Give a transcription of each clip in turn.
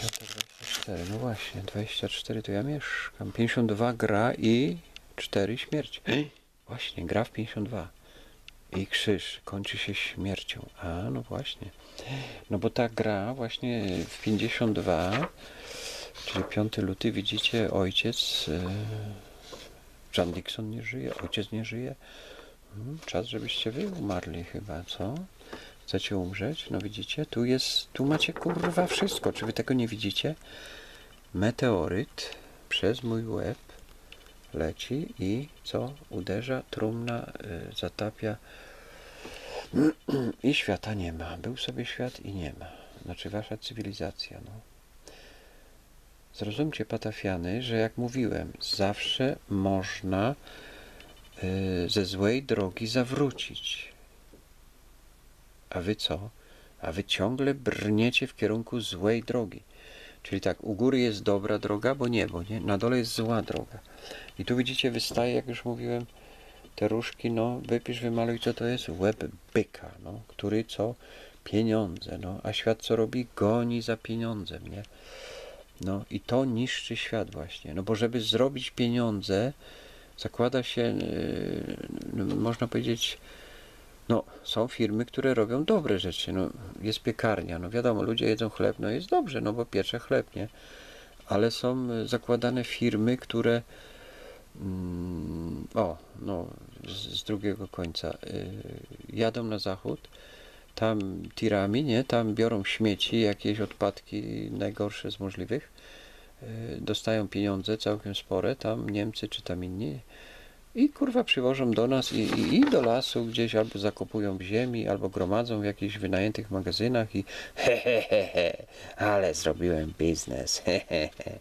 24, no właśnie, 24 to ja mieszkam. 52 gra i 4 śmierć. Właśnie, gra w 52. I krzyż kończy się śmiercią. A, no właśnie. No bo ta gra właśnie w 52, czyli 5 luty, widzicie, ojciec, e, John Dixon nie żyje, ojciec nie żyje. Hmm, Czas, żebyście wy umarli chyba, co? Chcecie umrzeć? No widzicie, tu jest, tu macie kurwa wszystko. Czy wy tego nie widzicie? Meteoryt przez mój łeb leci i co? Uderza, trumna, y, zatapia i świata nie ma. Był sobie świat i nie ma. Znaczy wasza cywilizacja, no. Zrozumcie, patafiany, że jak mówiłem, zawsze można y, ze złej drogi zawrócić. A wy co? A wy ciągle brniecie w kierunku złej drogi. Czyli tak, u góry jest dobra droga, bo niebo, nie? Na dole jest zła droga. I tu widzicie, wystaje, jak już mówiłem, te różki, no, wypisz, wymaluj, co to jest? Łeb byka, no, który co? Pieniądze, no. A świat co robi? Goni za pieniądzem, nie? No i to niszczy świat właśnie. No bo żeby zrobić pieniądze, zakłada się, yy, można powiedzieć, no, są firmy, które robią dobre rzeczy. No, jest piekarnia, no wiadomo, ludzie jedzą chleb, no jest dobrze, no bo piecze chleb, nie? Ale są e, zakładane firmy, które mm, o, no, z, z drugiego końca y, jadą na zachód, tam tirami, nie? Tam biorą śmieci, jakieś odpadki najgorsze z możliwych, y, dostają pieniądze całkiem spore, tam Niemcy czy tam inni, i kurwa przywożą do nas i, i, i do lasu gdzieś albo zakopują w ziemi, albo gromadzą w jakichś wynajętych magazynach i he, he, he, he ale zrobiłem biznes, he, he, he.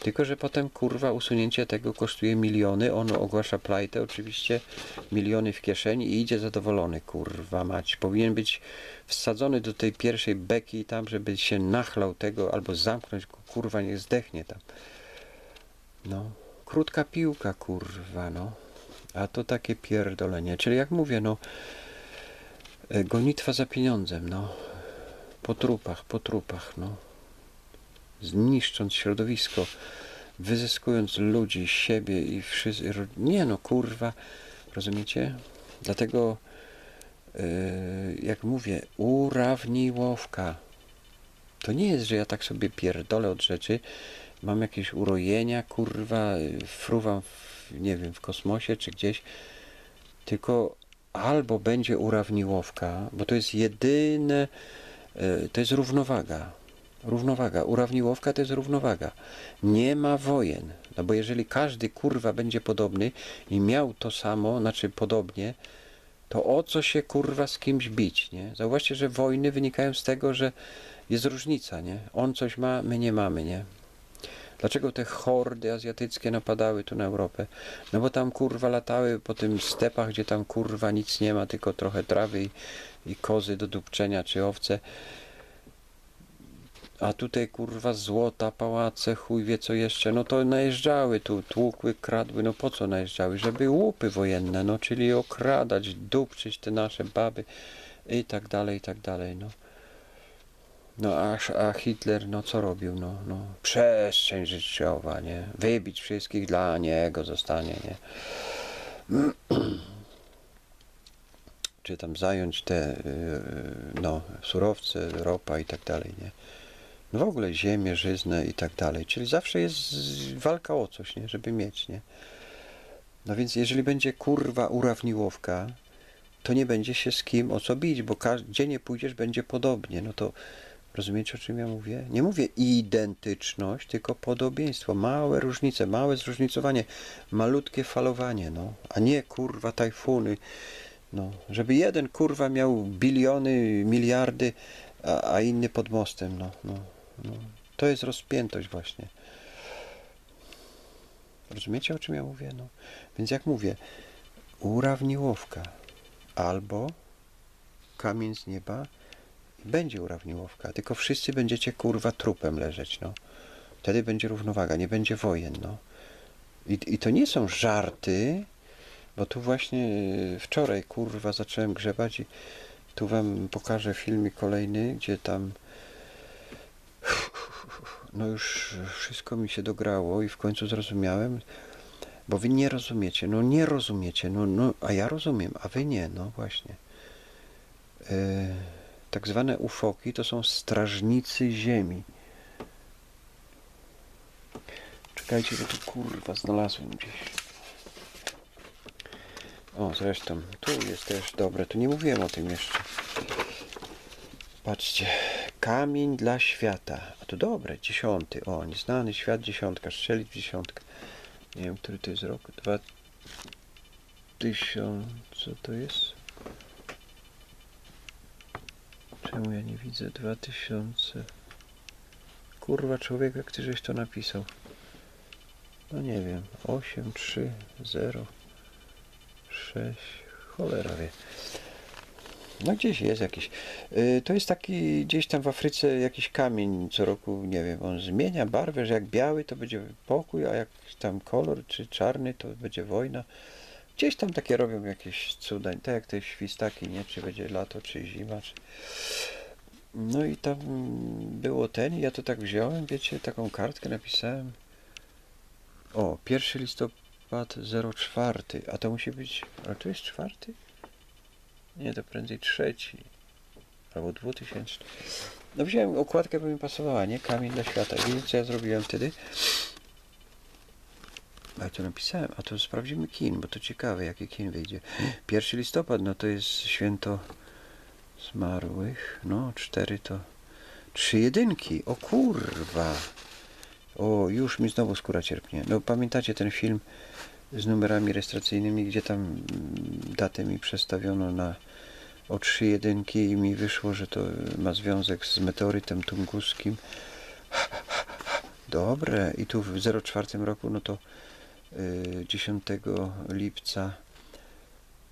Tylko, że potem kurwa usunięcie tego kosztuje miliony, on ogłasza plajtę, oczywiście miliony w kieszeni i idzie zadowolony, kurwa mać. Powinien być wsadzony do tej pierwszej beki tam, żeby się nachlał tego, albo zamknąć kurwa niech zdechnie tam. No, krótka piłka, kurwa, no. A to takie pierdolenie. Czyli jak mówię, no, e, gonitwa za pieniądzem, no. Po trupach, po trupach, no. Zniszcząc środowisko, wyzyskując ludzi, siebie i wszystkich. Nie no, kurwa, rozumiecie? Dlatego, e, jak mówię, urawniłowka. To nie jest, że ja tak sobie pierdolę od rzeczy, mam jakieś urojenia, kurwa, fruwam, w, nie wiem, w kosmosie czy gdzieś, tylko albo będzie urawniłowka, bo to jest jedyne, e, to jest równowaga. Równowaga. Urawniłowka to jest równowaga. Nie ma wojen. No bo jeżeli każdy kurwa będzie podobny i miał to samo, znaczy podobnie, to o co się kurwa z kimś bić, nie? Zauważcie, że wojny wynikają z tego, że jest różnica, nie? On coś ma, my nie mamy, nie? Dlaczego te hordy azjatyckie napadały tu na Europę? No bo tam kurwa latały po tym stepach, gdzie tam kurwa nic nie ma, tylko trochę trawy i, i kozy do dupczenia czy owce. A tutaj kurwa złota, pałace, chuj wie co jeszcze. No to najeżdżały tu, tłukły, kradły. No po co najeżdżały? Żeby łupy wojenne, no czyli okradać, dupczyć te nasze baby i tak dalej, i tak dalej, no. No a, a Hitler, no co robił? No, no przestrzeń życiowa, nie? Wybić wszystkich dla niego zostanie, nie? Czy tam zająć te, yy, no, surowce, ropa i tak dalej, nie? No w ogóle ziemię, żyznę i tak dalej. Czyli zawsze jest walka o coś, nie? Żeby mieć, nie? No więc jeżeli będzie kurwa urawniłowka, to nie będzie się z kim o co bić, bo gdzie nie pójdziesz, będzie podobnie. No to rozumiecie, o czym ja mówię? Nie mówię identyczność, tylko podobieństwo. Małe różnice, małe zróżnicowanie, malutkie falowanie, no. A nie kurwa tajfuny. No, żeby jeden kurwa miał biliony, miliardy, a, a inny pod mostem, no, no, no. To jest rozpiętość właśnie. Rozumiecie, o czym ja mówię? No. Więc jak mówię, urawniłowka albo kamień z nieba będzie urawniłowka, tylko wszyscy będziecie kurwa trupem leżeć, no. Wtedy będzie równowaga, nie będzie wojen, no. I, I to nie są żarty, bo tu właśnie e, wczoraj kurwa zacząłem grzebać i tu wam pokażę filmik kolejny, gdzie tam no już wszystko mi się dograło i w końcu zrozumiałem, bo wy nie rozumiecie, no nie rozumiecie, no, no a ja rozumiem, a wy nie, no właśnie. E, tak zwane ufoki to są strażnicy ziemi. Czekajcie, bo tu kurwa znalazłem gdzieś. O, zresztą, tu jest też dobre, tu nie mówiłem o tym jeszcze. Patrzcie, kamień dla świata. A to dobre, dziesiąty. O, nieznany świat, dziesiątka, strzelić w dziesiątkę. Nie wiem, który to jest rok. Dwa tysiące, co to jest? Czemu ja nie widzę? Dwa tysiące. Kurwa, człowiek, jak ty żeś to napisał? No nie wiem. Osiem, trzy, zero, sześć. Cholera wie. No gdzieś jest jakiś. Y, To jest taki gdzieś tam w Afryce jakiś kamień co roku, nie wiem, on zmienia barwę, że jak biały to będzie pokój, a jak tam kolor czy czarny to będzie wojna. Gdzieś tam takie robią jakieś cuda, tak jak te świstaki, nie? Czy będzie lato, czy zima, czy... No i tam było ten i ja to tak wziąłem, wiecie, taką kartkę napisałem. O, 1 listopad 04, a to musi być, ale to jest czwarty? Nie, to prędzej trzeci. Albo dwutysięczny. No wziąłem okładkę, by mi pasowała, nie? Kamień dla świata. I co ja zrobiłem wtedy? A ja to napisałem, a to sprawdzimy kin, bo to ciekawe, jaki kin wyjdzie. 1 listopad, no to jest święto zmarłych. No, cztery to... Trzy jedynki, o kurwa! O, już mi znowu skóra cierpnie. No pamiętacie ten film z numerami rejestracyjnymi, gdzie tam mm, datę mi przestawiono na o trzy jedynki i mi wyszło, że to ma związek z meteorytem tunguskim. Dobre. I tu w 04 roku, no to 10 lipca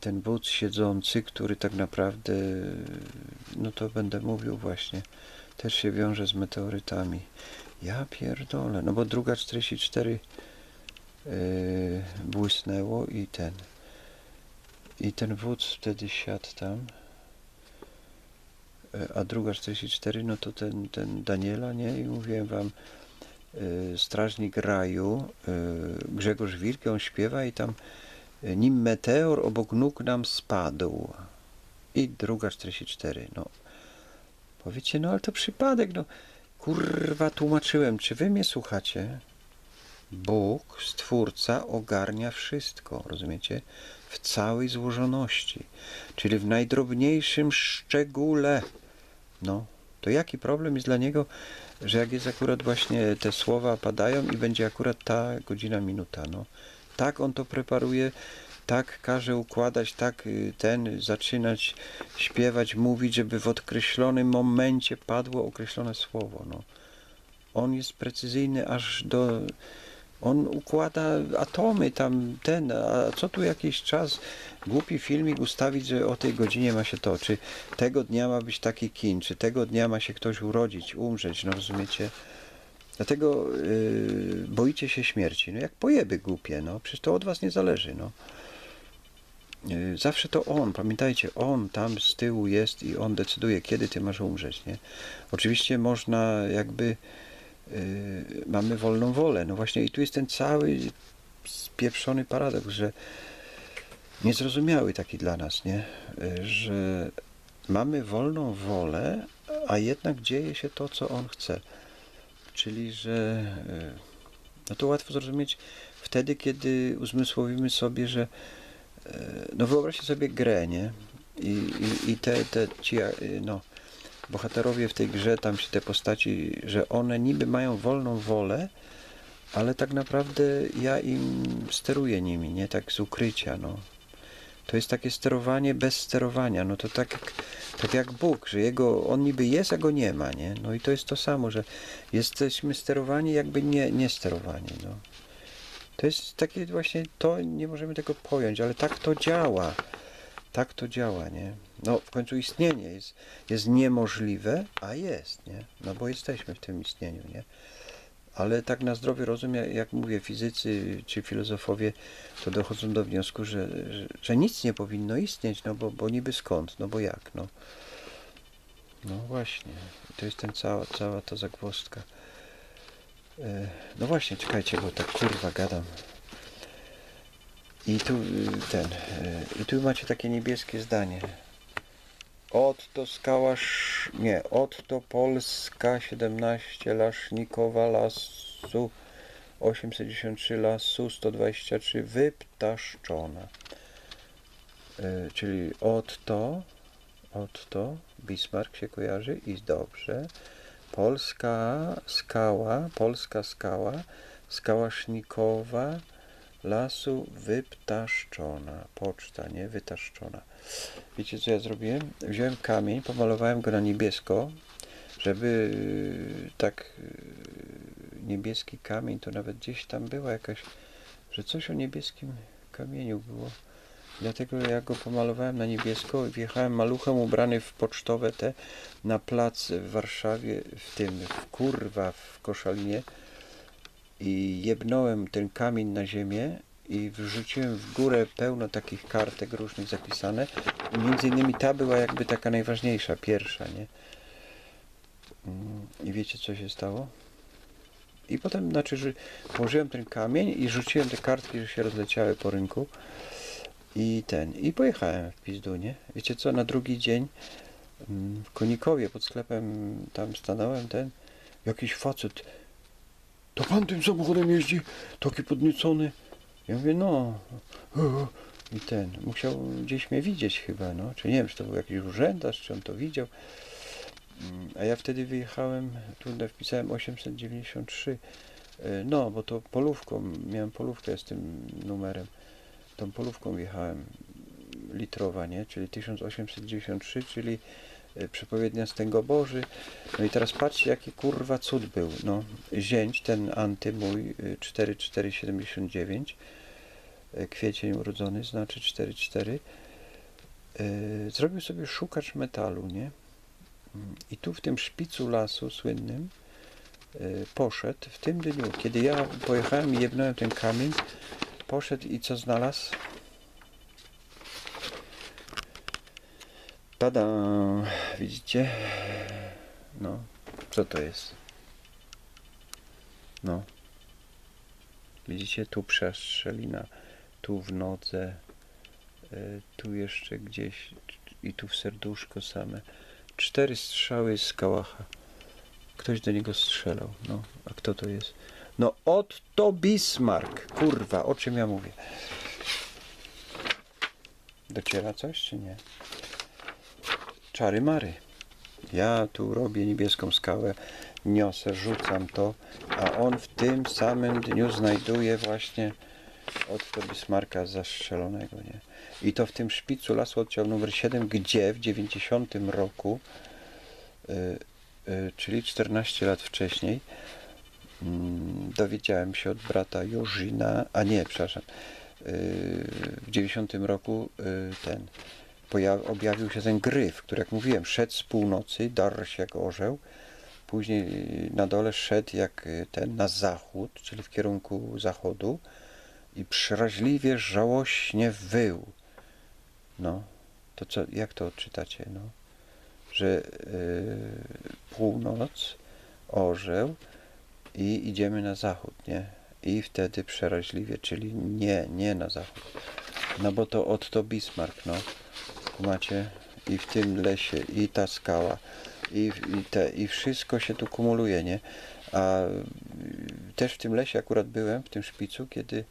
ten wódz siedzący, który tak naprawdę, y, no to będę mówił właśnie, też się wiąże z meteorytami. Ja pierdolę, no bo druga 44 yy, błysnęło i ten. I ten wódz wtedy siadł tam. Yy, A druga 44, no to ten, ten Daniela, nie? I mówiłem wam, strażnik raju, yy, Grzegorz Wilki, on śpiewa i tam yy, nim meteor obok nóg nam spadł. I druga 44, no. Powiecie, no ale to przypadek, no. Kurwa, tłumaczyłem, czy wy mnie słuchacie? Bóg, Stwórca, ogarnia wszystko, rozumiecie? W całej złożoności, czyli w najdrobniejszym szczególe. No, to jaki problem jest dla Niego, że jak jest akurat właśnie te słowa padają i będzie akurat ta godzina, minuta, no. Tak On to preparuje, tak każe układać, tak y, ten zaczynać śpiewać, mówić, żeby w określonym momencie padło określone słowo, no. On jest precyzyjny aż do... On układa atomy tam, ten, a co tu jakiś czas głupi filmik ustawić, że o tej godzinie ma się to, czy tego dnia ma być taki kin, czy tego dnia ma się ktoś urodzić, umrzeć, no rozumiecie? Dlatego yy, boicie się śmierci. No jak pojeby głupie, no przecież to od was nie zależy, no. Yy, Zawsze to on, pamiętajcie, on tam z tyłu jest i on decyduje, kiedy ty masz umrzeć, nie? Oczywiście można jakby mamy wolną wolę. No właśnie i tu jest ten cały spieprzony paradoks, że niezrozumiały taki dla nas, nie? Yy, Że mamy wolną wolę, a jednak dzieje się to, co on chce. Czyli, że yy, no to łatwo zrozumieć wtedy, kiedy uzmysłowimy sobie, że no wyobraźcie sobie grę, nie? I, i, i te, te ci, no, bohaterowie w tej grze, tam się te postaci, że one niby mają wolną wolę, ale tak naprawdę ja im steruję nimi, nie tak z ukrycia, no. To jest takie sterowanie bez sterowania, no to tak tak jak Bóg, że jego, on niby jest, a go nie ma, nie? No i to jest to samo, że jesteśmy sterowani jakby nie, nie sterowani, no. To jest takie właśnie, to nie możemy tego pojąć, ale tak to działa. Tak to działa, nie? No w końcu istnienie jest, jest niemożliwe, a jest, nie? No bo jesteśmy w tym istnieniu, nie? Ale tak na zdrowy rozum, jak, mówię, fizycy czy filozofowie, to dochodzą do wniosku, że, że, że nic nie powinno istnieć, no bo, bo niby skąd, no bo jak, no. No właśnie, to jest ten cała, cała ta zagwozdka. E, No właśnie, czekajcie, bo tak kurwa gadam. I tu y, ten, y, i tu macie takie niebieskie zdanie. Od to skała, sz... nie, od to Polska 17 Lasznikowa lasu 893 lasu 123 wyptaszczona. Y, czyli od to, od to Bismarck się kojarzy i dobrze. Polska skała, polska skała, skała sznikowa, lasu wyptaszczona. Poczta, nie? Wytaszczona. Wiecie co ja zrobiłem? Wziąłem kamień, pomalowałem go na niebiesko, żeby yy, tak yy, niebieski kamień, to nawet gdzieś tam była jakaś, że coś o niebieskim kamieniu było. Dlatego ja go pomalowałem na niebiesko i wjechałem maluchem ubrany w pocztowe te na plac w Warszawie, w tym, w kurwa, w Koszalinie i jebnąłem ten kamień na ziemię i wrzuciłem w górę pełno takich kartek różnych zapisane i między innymi ta była jakby taka najważniejsza, pierwsza, nie? Mm, I wiecie co się stało? I potem, znaczy, że położyłem ten kamień i rzuciłem te kartki, że się rozleciały po rynku i ten, i pojechałem w pizdu, nie? Wiecie co, na drugi dzień mm, w Konikowie pod sklepem tam stanąłem, ten, jakiś facet, to pan tym samochodem jeździ, taki podniecony. Ja mówię, no. I ten, musiał gdzieś mnie widzieć chyba, no. Czy nie wiem, czy to był jakiś urzędarz, czy on to widział. Mm, A ja wtedy wyjechałem, tu wpisałem 893. E, No, bo to polówką, miałem polówkę z tym numerem. Tą polówką jechałem litrowa, nie? Czyli 1893, czyli e, przepowiednia Stęgoboży. No i teraz patrzcie, jaki kurwa cud był. No, zięć, ten anty mój, y, 4479, e, kwiecień urodzony, znaczy 44, e, zrobił sobie szukacz metalu, nie? Mm, I tu w tym szpicu lasu słynnym poszedł w tym dniu, kiedy ja pojechałem i jebnąłem ten kamień, poszedł i co znalazł? Tada! Widzicie? No, co to jest? No. Widzicie? Tu przestrzelina, tu w nodze, y, tu jeszcze gdzieś i tu w serduszko same. Cztery strzały z kałacha. Ktoś do niego strzelał. No, a kto to jest? No, Otto Bismarck. Kurwa, o czym ja mówię? Dociera coś, czy nie? Czary mary. Ja tu robię niebieską skałę, niosę, rzucam to, a on w tym samym dniu znajduje właśnie Otto Bismarcka zastrzelonego, nie? I to w tym szpicu lasu oddział numer 7, gdzie w 90 roku, y, y, czyli 14 lat wcześniej, mm, dowiedziałem się od brata Jorzyna, a nie, przepraszam, y, w 90 roku ten objawił się ten gryf, który jak mówiłem, szedł z północy, darł się jak orzeł, później na dole szedł jak y, ten na zachód, czyli w kierunku zachodu i przeraźliwie, żałośnie wył. No, to co, jak to odczytacie, no? Że y, północ, orzeł i idziemy na zachód, nie? I wtedy przeraźliwie, czyli nie, nie na zachód. No bo to Otto Bismarck, no. Macie i w tym lesie, i ta skała, i, i, te, i wszystko się tu kumuluje, nie? A y, też w tym lesie akurat byłem, w tym szpicu, kiedy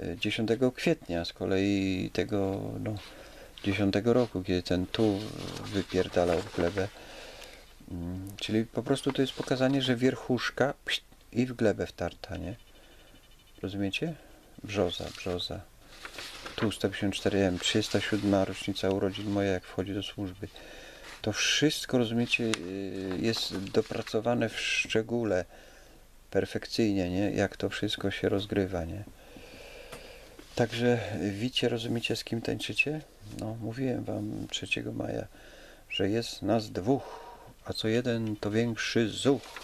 y, 10 kwietnia z kolei tego, no, 10 roku, kiedy ten tu wypierdalał w glebę. Mm, Czyli po prostu to jest pokazanie, że wierchuszka i w glebę wtarta, nie? Rozumiecie? Brzoza, brzoza. Tu 154M, 307 rocznica urodzin moja, jak wchodzi do służby. To wszystko, rozumiecie, y, jest dopracowane w szczególe, perfekcyjnie, nie? Jak to wszystko się rozgrywa, nie? Także wicie, rozumiecie, z kim tańczycie? No, mówiłem wam 3 maja, że jest nas dwóch, a co jeden to większy zuch,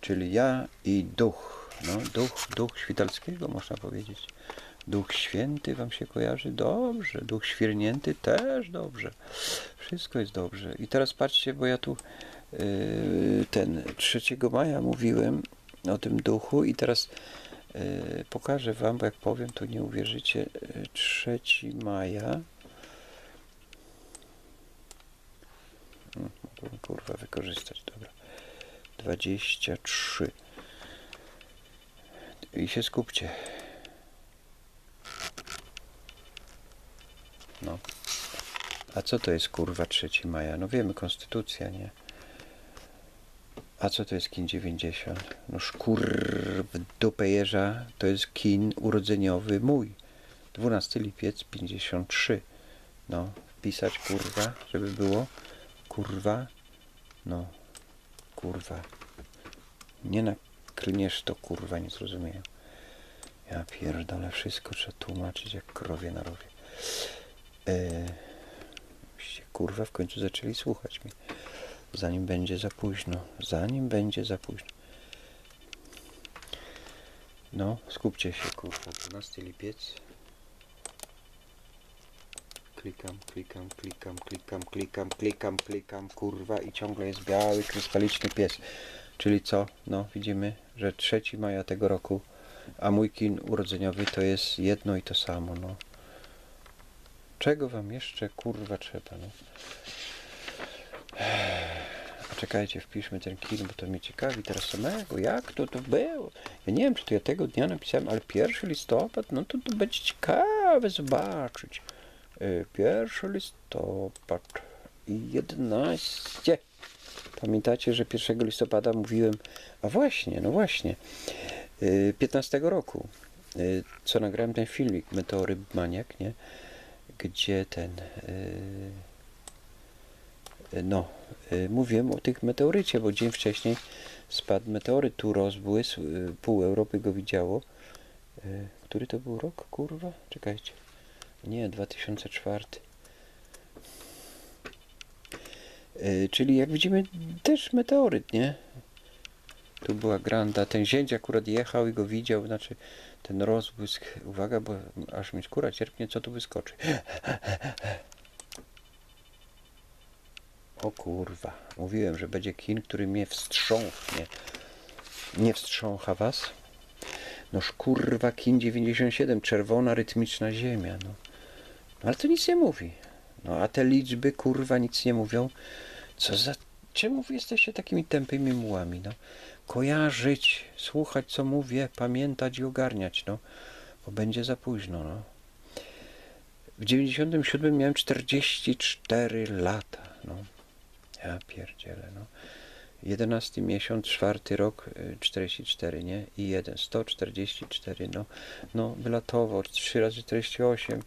czyli ja i duch. No, duch, duch Świtalskiego, można powiedzieć. Duch Święty wam się kojarzy? Dobrze. Duch Świrnięty też dobrze. Wszystko jest dobrze. I teraz patrzcie, bo ja tu yy, ten 3 maja mówiłem o tym duchu i teraz y, pokażę wam, bo jak powiem, to nie uwierzycie. Y, 3 maja. Mm, Mogłem kurwa wykorzystać, dobra. 23. I się skupcie. No. A co to jest kurwa 3 maja? No wiemy, konstytucja, nie? A co to jest kin 90? No szkur w dupę jeża to jest kin urodzeniowy mój. 12 lipiec 53. No, wpisać kurwa, żeby było. Kurwa. No, kurwa. Nie naklniesz to kurwa, nie zrozumieją. Ja pierdolę, wszystko trzeba tłumaczyć jak krowie na rowie. Eee, byście kurwa w końcu zaczęli słuchać mnie. Zanim będzie za późno. Zanim będzie za późno. No, skupcie się, kurwa. 12 lipiec. Klikam, klikam, klikam, klikam, klikam, klikam, klikam, kurwa i ciągle jest biały, krystaliczny pies. Czyli co? No, widzimy, że 3 maja tego roku, a mój kin urodzeniowy to jest jedno i to samo, no. Czego wam jeszcze, kurwa, trzeba, no? A czekajcie, wpiszmy ten kin, bo to mnie ciekawi teraz samego. Jak to to było? Ja nie wiem, czy to ja tego dnia napisałem, ale 1 listopad, no to to będzie ciekawe zobaczyć. Y, 1 listopad i 11. Pamiętacie, że 1 listopada mówiłem, a właśnie, no właśnie, y, 15 roku, y, co nagrałem ten filmik, Meteory Maniak, nie? Gdzie ten... y, no, y, mówiłem o tych meteorycie, bo dzień wcześniej spadł meteoryt, tu rozbłysł, y, pół Europy go widziało. Który to był rok, kurwa? Czekajcie. Nie, 2004. Y, Czyli jak widzimy też meteoryt, nie? Tu była granda, ten zięć akurat jechał i go widział, znaczy ten rozbłysk, uwaga, bo aż mi skóra cierpnie, co tu wyskoczy. O kurwa, mówiłem, że będzie kin, który mnie wstrząchnie. Nie wstrzącha was? Noż kurwa, kin 97, czerwona rytmiczna ziemia, no. no. Ale to nic nie mówi. No a te liczby, kurwa, nic nie mówią. Co za... Czemu jesteście takimi tępymi mułami, no? Kojarzyć, słuchać, co mówię, pamiętać i ogarniać, no. Bo będzie za późno, no. W 97 miałem 44 lata, no. Ja pierdzielę, no. 11 miesiąc, czwarty rok, y, 44, nie? I 1, 144, no. No, wylatowo, 3 razy 48,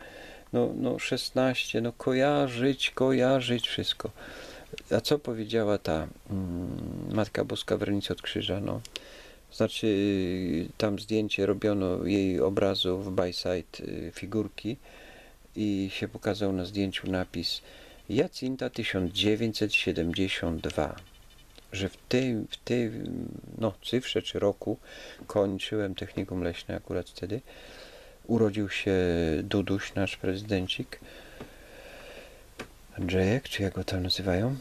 no, no 16, no kojarzyć, kojarzyć wszystko. A co powiedziała ta mm, Matka Boska w renicy od krzyża, no? Znaczy, y, tam zdjęcie robiono jej obrazu w Byside y, figurki i się pokazał na zdjęciu napis Jacinta 1972, że w tej, w tej no, cyfrze czy roku kończyłem technikum leśne akurat wtedy. Urodził się Duduś, nasz prezydencik. Andrzejek, czy jak go tam nazywają?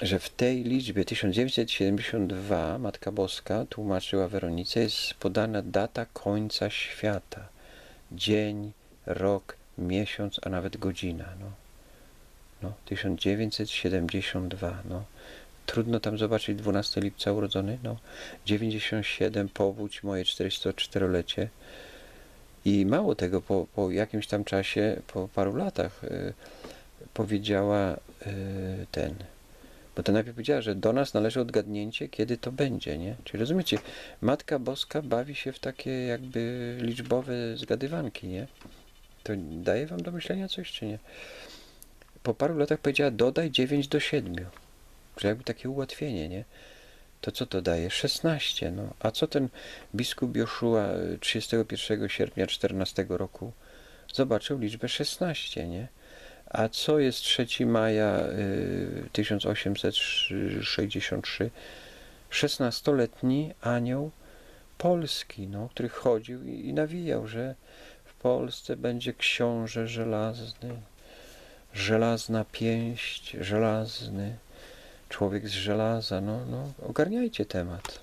Że w tej liczbie 1972 Matka Boska tłumaczyła Weronice jest podana data końca świata. Dzień, rok, miesiąc, a nawet godzina. No. No, 1972, no. Trudno tam zobaczyć 12 lipca urodzony, no. 97, powódź, moje 404-lecie. I mało tego, po, po jakimś tam czasie, po paru latach, y, powiedziała y, ten, bo to najpierw powiedziała, że do nas należy odgadnięcie, kiedy to będzie, nie? Czyli rozumiecie, Matka Boska bawi się w takie jakby liczbowe zgadywanki, nie? To daje wam do myślenia coś, czy nie? po paru latach powiedziała dodaj 9 do 7. Że jakby takie ułatwienie, nie? To co to daje? 16, no. A co ten biskup Joszua y, 31 sierpnia 14 roku zobaczył liczbę 16, nie? A co jest 3 maja y, 1863? 16-letni anioł polski, no, który chodził i nawijał, że w Polsce będzie książę żelazny żelazna pięść, żelazny człowiek z żelaza. No, no, ogarniajcie temat.